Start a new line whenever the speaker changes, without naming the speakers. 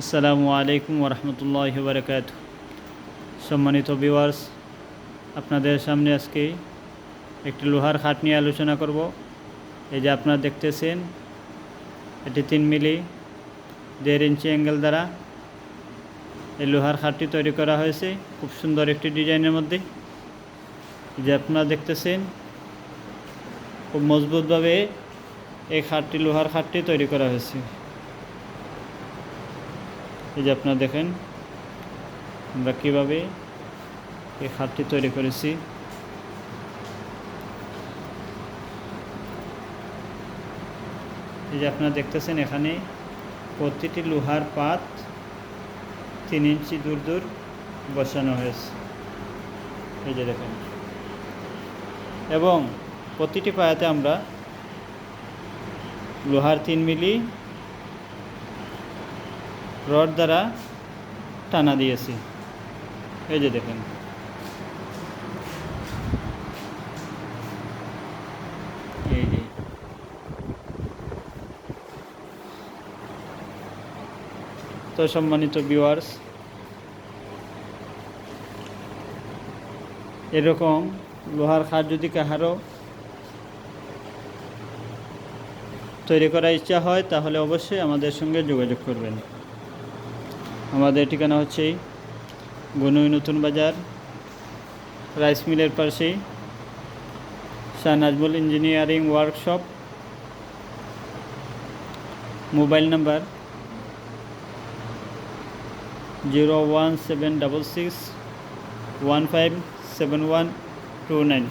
আসসালামু আলাইকুম ওরহমতুল্লাহ বারকাত সম্মানিত ভিউয়ার্স আপনাদের সামনে আজকে একটি লোহার খাট নিয়ে আলোচনা করব। এই যে আপনারা দেখতেছেন, এটি তিন মিলি দেড় ইঞ্চি অ্যাঙ্গেল দ্বারা এই লোহার খাটটি তৈরি করা হয়েছে। খুব সুন্দর একটি ডিজাইনের মধ্যে। যে আপনারা দেখতেছেন, খুব মজবুতভাবে এই খাটটি, লোহার খাটটি তৈরি করা হয়েছে। এই যে আপনারা দেখেন, আমরা কীভাবে এই খাটটি তৈরি করেছি। এই যে আপনারা দেখতেছেন এখানে প্রতিটি লোহার পাত তিন ইঞ্চি দূর দূর বসানো হয়েছে। এই যে দেখেন। এবং প্রতিটি পায়াতে আমরা লোহার তিন মিলি রড দ্বারা টানা দিয়েছি। এই যে দেখেন। তো সম্মানিত ভিউয়ার্স এরকম লোহার খাট যদি কাহারও তৈরি করার ইচ্ছা হয়, তাহলে অবশ্যই আমাদের সঙ্গে যোগাযোগ করবেন। আমাদের ঠিকানা হচ্ছে গনুই নতুন বাজার, রাইস মিলের পাশেই Shah Nazmul engineering workshop, mobile number zero one seven double six one five seven one two nine.